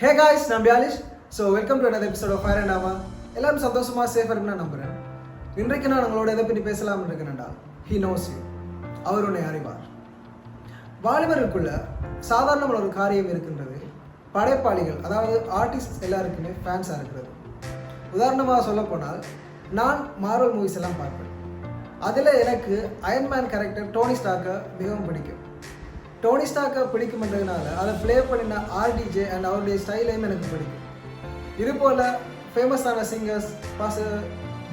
ஹே guys நான் பியாலிஷ் so welcome to another episode of fire and ஆமா எல்லாரும் சந்தோஷமாக சேஃபாக இருக்குன்னு நம்புகிறேன் இன்றைக்கு நான் உங்களோட எதை பற்றி பேசலாம் இருக்கிறேன்டா ஹி நோஸ் யூ அவர் உன்னை அறிவார். வாலிபருக்குள்ள சாதாரணமான ஒரு காரியம் இருக்கின்றது படைப்பாளிகள் அதாவது ஆர்டிஸ்ட் எல்லாருக்குமே ஃபேன்ஸாக இருக்கிறது. உதாரணமாக சொல்லப்போனால் நான் மார்வல் மூவிஸ் எல்லாம் பார்ப்பேன். அதில் எனக்கு அயன்மேன் கேரக்டர் டோனி ஸ்டாக்கை மிகவும் பிடிக்கும். டோனி ஸ்டாக்கை பிடிக்கும்ன்றதுனால அதை ப்ளே பண்ணின ஆர்டிஜே அண்ட் அவருடைய ஸ்டைலையும் எனக்கு பிடிக்கும். இது போல் ஃபேமஸான சிங்கர்ஸ் பாச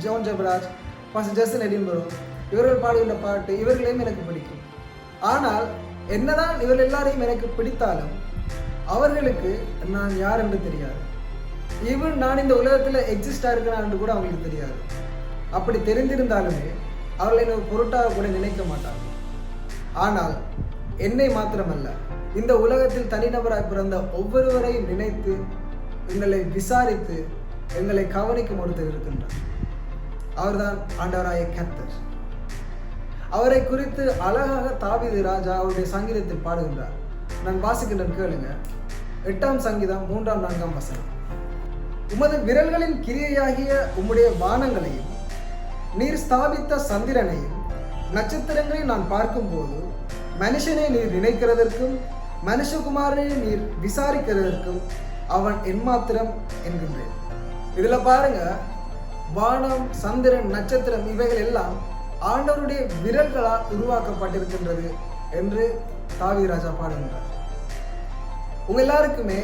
ஜோன் ஜபராஜ் பாச ஜஸ்டின் எடின்பரோ இவர்கள் பாடுகின்ற பாட்டு இவர்களையும் எனக்கு பிடிக்கும். ஆனால் என்னதான் இவர்கள் எல்லாரையும் எனக்கு பிடித்தாலும் அவர்களுக்கு நான் யார் என்று தெரியாது. ஈவன் நான் இந்த உலகத்தில் எக்ஸிஸ்டாக என்று கூட அவங்களுக்கு தெரியாது. அப்படி தெரிந்திருந்தாலுமே அவர்களை பொருட்டாக கூட நினைக்க மாட்டாங்க ஆனால் என்னை மாத்திரமல்ல இந்த உலகத்தில் தனிநபராக பிறந்த ஒவ்வொருவரையும் நினைத்து எங்களை விசாரித்து எங்களை கவனிக்கும் ஒருத்தர் இருக்கின்றார். அவர்தான் ஆண்டவராய கர்த்தர். அவரை குறித்து அழகாக தாவிது ராஜா அவருடைய சங்கீதத்தில் பாடுகின்றார். நான் வாசிக்கின்றேன் கேளுங்க. எட்டாம் சங்கீதம் மூன்றாம் நான்காம் வசனம். உமது விரல்களின் கிரியையாகிய உம்முடைய வானங்களையும் நீர் ஸ்தாபித்த சந்திரனையும் நட்சத்திரங்களை நான் பார்க்கும்போது மனுஷனை நீர் நினைக்கிறதற்கும் மனுஷகுமாரனை நீர் விசாரிக்கிறதற்கும் அவன் என்மாத்திரம் என்கின்றேன். இதுல பாருங்க வானம் சந்திரன் நட்சத்திரம் இவைகள் எல்லாம் ஆண்டவருடைய விரல்களால் உருவாக்கப்பட்டிருக்கின்றது என்று தாவி ராஜா பாடுகின்றார். உங்க எல்லாருக்குமே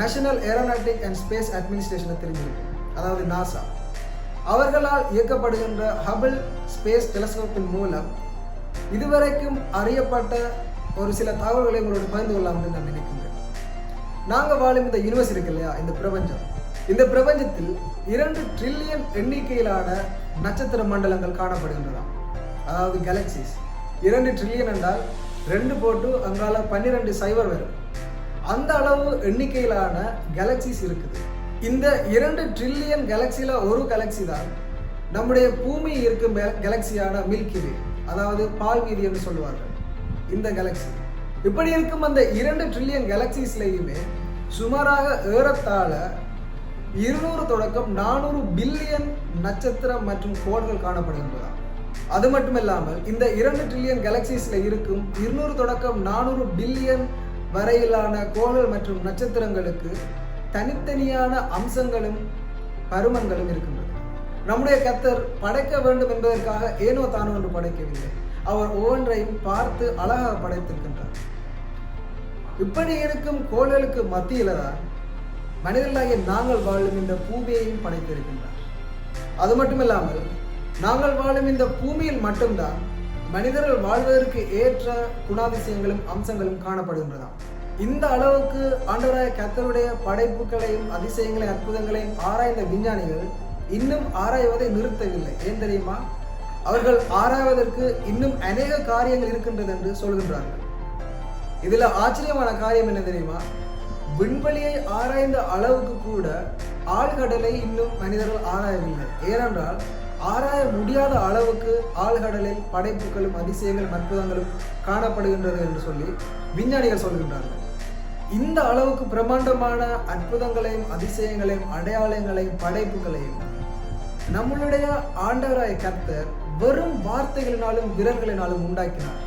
நேஷனல் ஏரோநாட்டிக் அண்ட் ஸ்பேஸ் அட்மினிஸ்ட்ரேஷனை தெரிஞ்சிருக்கு அதாவது நாசா அவர்களால் இயக்கப்படுகின்ற ஹபிள் ஸ்பேஸ் டெலஸ்கோப்பின் மூலம் இதுவரைக்கும் அறியப்பட்ட ஒரு சில தகவல்களை உங்களோட பகிர்ந்து கொள்ளலாம்னு நான் நினைக்கின்றேன். நாங்கள் வாழும் இந்த யூனிவர்ஸ் இருக்கு இல்லையா? இந்த பிரபஞ்சம். இந்த பிரபஞ்சத்தில் இரண்டு ட்ரில்லியன் எண்ணிக்கையிலான நட்சத்திர மண்டலங்கள் காணப்படுகின்றன. அதாவது கேலக்சிஸ் இரண்டு ட்ரில்லியன் என்றால் ரெண்டு போட்டு அங்கால பன்னிரெண்டு சைவர் வரும். அந்த அளவு எண்ணிக்கையிலான கேலக்சிஸ் இருக்குது. இந்த இரண்டு ட்ரில்லியன் கேலக்சியில் ஒரு கேலக்சி தான் நம்முடைய பூமி இருக்கும் கேலக்சியான மில்கி வே அதாவது பால் என்று சொல்லுவார்கள். இந்த கேலக்சி இப்படி இருக்கும் அந்த இரண்டு ட்ரில்லியன் கேலக்சிஸ்லையுமே சுமாராக ஏறத்தாழ இருநூறு தொடக்கம் நானூறு பில்லியன் நட்சத்திரம் மற்றும் கோள்கள் காணப்படுகின்றன. அது மட்டும் இல்லாமல் இந்த இரண்டு ட்ரில்லியன் கேலக்சிஸில் இருக்கும் இருநூறு தொடக்கம் நானூறு பில்லியன் வரையிலான கோள்கள் மற்றும் நட்சத்திரங்களுக்கு தனித்தனியான அம்சங்களும் பருமன்களும் இருக்கின்றன. நம்முடைய கத்தர் படைக்க வேண்டும் என்பதற்காக ஏனோ தானோ என்று படைக்கவில்லை. அவர் ஒவ்வொன்றையும் பார்த்து அழகாக படைத்திருக்கின்றார். இப்படி இருக்கும் கோழலுக்கு மத்தியில தான் மனிதர்களாகிய நாங்கள் வாழும் இந்த பூமியையும் படைத்திருக்கின்றார். அது மட்டுமில்லாமல் நாங்கள் வாழும் இந்த பூமியில் மட்டும்தான் மனிதர்கள் வாழ்வதற்கு ஏற்ற குணாதிசயங்களும் அம்சங்களும் காணப்படுகின்றதாம் இந்த அளவுக்கு ஆண்டவராய கத்தருடைய படைப்புகளையும் அதிசயங்களையும் அற்புதங்களையும் ஆராய்ந்த விஞ்ஞானிகள் இன்னும் ஆராய்வதை நிறுத்தவில்லை. ஏன் தெரியுமா? அவர்கள் ஆராய்வதற்கு இன்னும் அநேக காரியங்கள் இருக்கின்றது என்று சொல்கின்றார்கள். இதுல ஆச்சரியமான காரியம் என்ன தெரியுமா? விண்வெளியை ஆராய்ந்த அளவுக்கு கூட ஆழ்கடலை இன்னும் மனிதர்கள் ஆராயவில்லை. ஏனென்றால் ஆராய முடியாத அளவுக்கு ஆழ்கடலில் படைப்புகளும் அதிசயங்களும் அற்புதங்களும் காணப்படுகின்றது என்று சொல்லி விஞ்ஞானிகள் சொல்கின்றார்கள். இந்த அளவுக்கு பிரம்மாண்டமான அற்புதங்களையும் அதிசயங்களையும் அடையாளங்களையும் படைப்புகளையும் நம்மளுடைய ஆண்டவராய கர்த்தர் வெறும் வார்த்தைகளினாலும் விரல்களினாலும் உண்டாக்கினார்.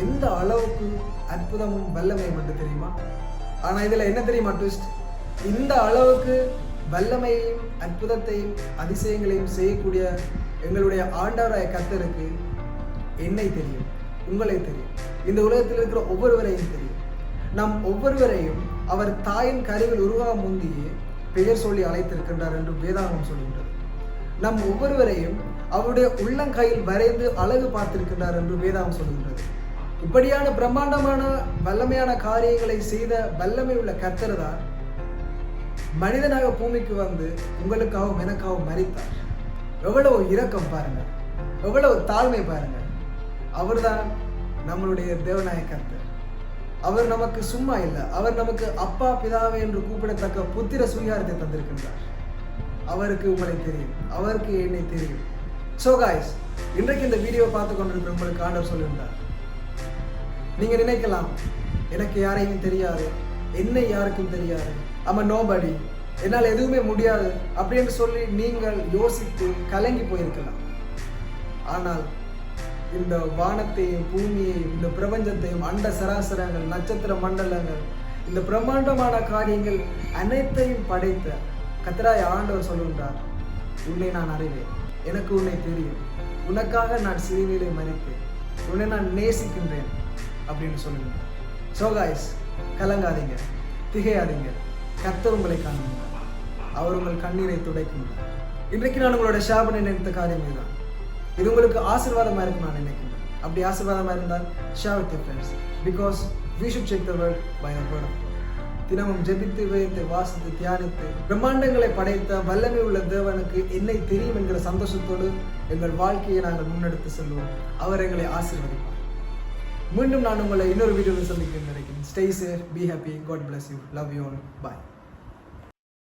எந்த அளவுக்கு அற்புதமும் வல்லமையும் என்று தெரியுமா? ஆனா இதுல என்ன தெரியுமா ட்விஸ்ட் இந்த அளவுக்கு வல்லமையையும் அற்புதத்தையும் அதிசயங்களையும் செய்யக்கூடிய எங்களுடைய ஆண்டவராய கர்த்தருக்கு என்னை தெரியும் உங்களை தெரியும். இந்த உலகத்தில் இருக்கிற ஒவ்வொருவரையும் தெரியும். நம் ஒவ்வொருவரையும் அவர் தாயின் கருவில் உருவாக முந்தியே பெயர் சொல்லி அழைத்திருக்கின்றார் என்று வேதாகம் சொல்கின்றது. நம் ஒவ்வொருவரையும் அவருடைய உள்ளங்கையில் வரைந்து அழகு பார்த்திருக்கின்றார் என்று வேதாம் சொல்கின்றது. இப்படியான பிரம்மாண்டமான வல்லமையான காரியங்களை செய்த வல்லமை உள்ள கர்த்தர் தான் மனிதனாக பூமிக்கு வந்து உங்களுக்காகவும் எனக்காகவும் மறித்தார் எவ்வளவு இரக்கம் பாருங்க எவ்வளவு தாழ்மை பாருங்க அவர்தான் நம்மளுடைய தேவநாய கர்த்தர். அவர் நமக்கு சும்மா இல்லை. அவர் நமக்கு அப்பா பிதாவே என்று கூப்பிடத்தக்க புத்திர சுயாரத்தை தந்திருக்கின்றார். அவருக்கு உங்களை தெரியும். அவருக்கு என்னை தெரியும். ஸோ காய்ஸ் இன்றைக்கு இந்த வீடியோ பார்த்து கொண்டிருக்கிற உங்களுக்கு ஆண்டவர் சொல்லியிருந்தார். நீங்க நினைக்கலாம் எனக்கு யாரையும் தெரியாது என்னை யாருக்கும் தெரியாது. ஆமாம் நோபடி என்னால் எதுவுமே முடியாது அப்படின்னு சொல்லி நீங்கள் யோசித்து கலங்கி போயிருக்கலாம். ஆனால் இந்த வானத்தையும் பூமியையும் இந்த பிரபஞ்சத்தையும் அண்ட சராசரங்கள் நட்சத்திர மண்டலங்கள் இந்த பிரம்மாண்டமான காரியங்கள் அனைத்தையும் படைத்த கத்தராய் ஆண்டவர் சொல்லுகின்றார் உன்னை நான் அறிவேன். எனக்கு உன்னை தெரியும். உனக்காக நான் சிறுநிலை மறித்தேன் உன்னை நான் நேசிக்கின்றேன். அப்படின்னு சொல்லுகின்றார். ஸோ காய்ஸ் கலங்காதீங்க. திகையாதீங்க. கத்தர் உங்களை காணுங்க அவர் உங்கள் கண்ணீரை துடைக்கின்றார். இன்றைக்கு நான் உங்களோட ஷேர் பண்ணி நினைத்த காரியம் இதுதான். இது உங்களுக்கு ஆசீர்வாதமாக இருக்கும் நான் நினைக்கிறேன் அப்படி ஆசீர்வாதமா இருந்தால் share with friends because we should check the world by the word தினமும் ஜெபித்து வைத்து வாசித்து தியானித்து பிரம்மாண்டங்களை படைத்த வல்லமை உள்ள தேவனுக்கு என்னை தெரியும் என்கிற சந்தோஷத்தோடு எங்கள் வாழ்க்கையை நாங்கள் முன்னெடுத்து செல்வோம். அவர் எங்களை ஆசீர்வதிப்பார். மீண்டும் நான் உங்களை இன்னொரு வீடியோவில் சந்திக்க நினைக்கிறேன். Stay safe be happy God bless you love you all bye